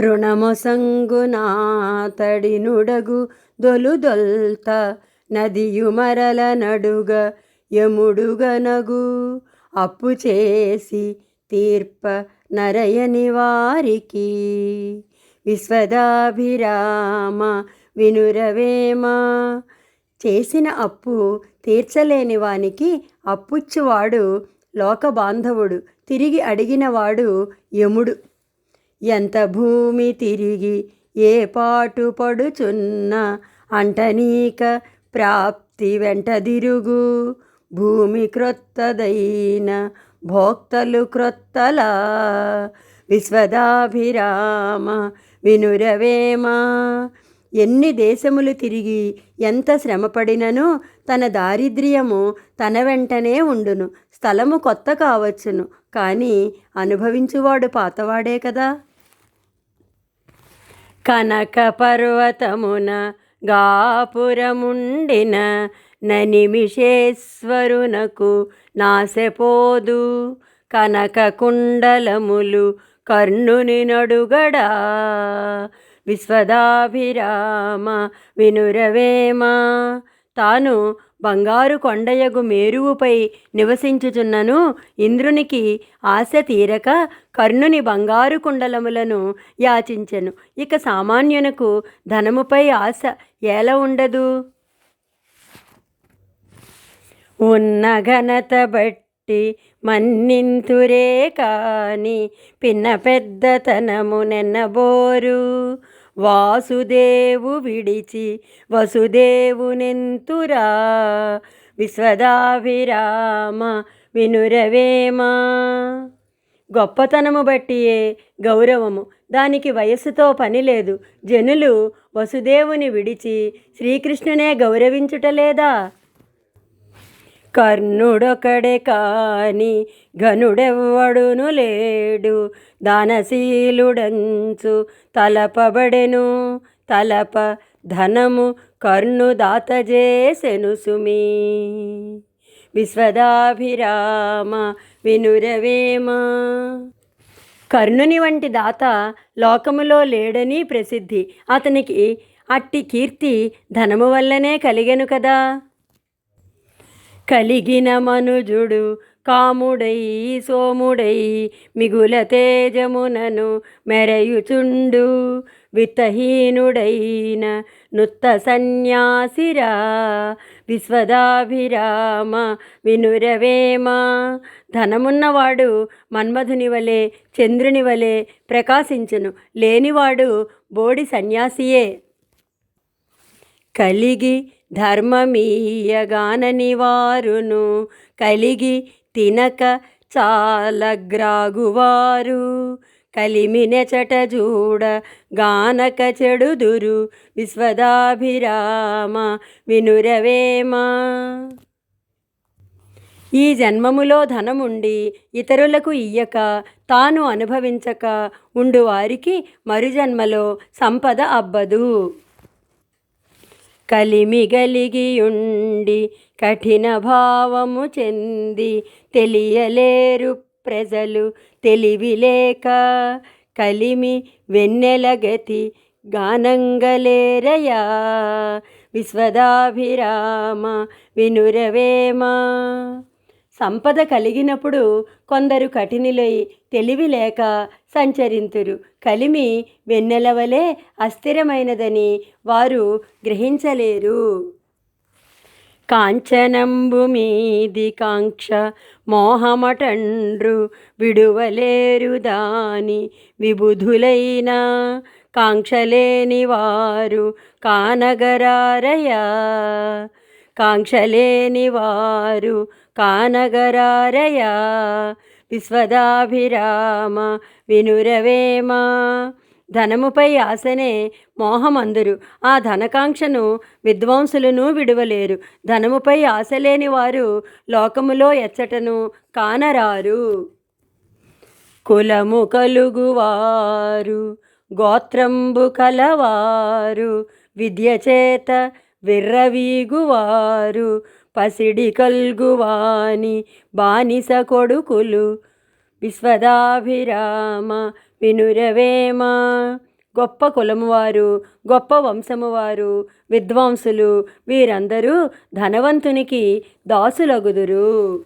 రుణము సంగునాతడి నుడగు దొలుదొల్త నదియు నడుగ యముడుగనగు అప్పు చేసి తీర్ప నరయని వారికి విశ్వదాభిరామ వినురవేమ. చేసిన అప్పు తీర్చలేని వానికి అప్పుచ్చువాడు లోక బాంధవుడు తిరిగి అడిగినవాడు యముడు. ఎంత భూమి తిరిగి ఏ పాటు పడుచున్న అంటనీక ప్రాప్తి వెంటదిరుగు భూమి క్రొత్తదైన భోక్తలు క్రొత్తలా విశ్వదాభిరామ వినురవేమా. ఎన్ని దేశములు తిరిగి ఎంత శ్రమపడినను తన దారిద్ర్యము తన వెంటనే ఉండును. స్థలము కొత్త కావచ్చును. కానీ అనుభవించువాడు పాతవాడే కదా. కనక పర్వతమున గాపురముండిన ననిమిషేశ్వరునకు నాశపోదు. కనక కుండలములు కర్ణుని నడుగడా. విశ్వదాభిరామ వినురవేమ. తాను బంగారు కొండయగు మేరువుపై నివసించుచున్నను ఇంద్రునికి ఆశ తీరక కర్ణుని బంగారు కుండలములను యాచించెను. ఇక సామాన్యునకు ధనముపై ఆశ ఎలా ఉండదు? ఉన్న ఘనత బట్టి మన్నింతురే కాని పిన్న పెద్దతనము నెన్నబోరు. వాసుదేవు విడిచి వసుదేవునెంతురా? విశ్వదాభిరామ వినురవేమా? గొప్పతనము బట్టియే గౌరవము. దానికి వయస్సుతో పని లేదు. జనులు వసుదేవుని విడిచి శ్రీకృష్ణునే గౌరవించుటలేదా కర్ణుడొకడే కాని ఘనుడెవ్వడును లేడు. దానశీలుడంచు తలపబడెను. తలప ధనము కర్ణు దాత సుమీ విశ్వదాభిరామ వినురవేమ. కర్ణుని వంటి దాత లోకములో లేడని ప్రసిద్ధి. అతనికి అట్టి కీర్తి ధనము వల్లనే కలిగెను కదా. కలిగిన మనుజుడు కాముడై సోముడై మిగుల తేజమునను మెరయుచుండు. విత్తహీనుడైన నుత్త సన్యాసిరా విశ్వదాభిరామ వినురవేమ. ధనమున్నవాడు మన్మధుని వలె చంద్రుని వలె ప్రకాశించును. లేనివాడు బోడి సన్యాసియే. కలిగి ధర్మమీయగానని వారును కలిగి తినక చాలగ్రాగువారు. కలిమినెచట చూడ గానక చెడుదురు విశ్వదాభిరామ వినురవేమ. ఈ జన్మములో ధనముండి ఇతరులకు ఇయ్యక తాను అనుభవించక ఉండు వారికి మరుజన్మలో సంపద అబ్బదు. కలిమిగలిగియుండి కఠిన భావము చెంది తెలియలేరు ప్రజలు తెలివిలేక కలిమి వెన్నెలగతి గానంగలేరయా. విశ్వదాభిరామ వినురవేమా. సంపద కలిగినప్పుడు కొందరు కఠినిలై తెలివి లేక సంచరింతురు. కలిమి వెన్నెలవలే అస్థిరమైనదని వారు గ్రహించలేరు. కాంచనంబు మీది కాంక్ష మోహమటండ్రు విడువలేరు దాని విబుధులైన కాంక్షలేని వారు కానగరారయ కాంక్షలేని వారు కానగరారయా విశ్వదాభిరామ వినురవేమ ధనముపై ఆశనే మోహమందురు. ఆ ధనకాంక్షను విద్వాంసులను విడువలేరు. ధనముపై ఆశ లేని వారు లోకములో ఎచ్చటను కానరారు. కులము కలుగువారు గోత్రంబు కలవారు విద్యచేత విర్రవీగువారు పసిడి కల్గువాని బానిస కొడుకులు. విశ్వదాభిరామ వినురవేమ. గొప్ప కులము వారు గొప్ప వంశము వారు విద్వాంసులు వీరందరూ ధనవంతునికి దాసులగుదురు.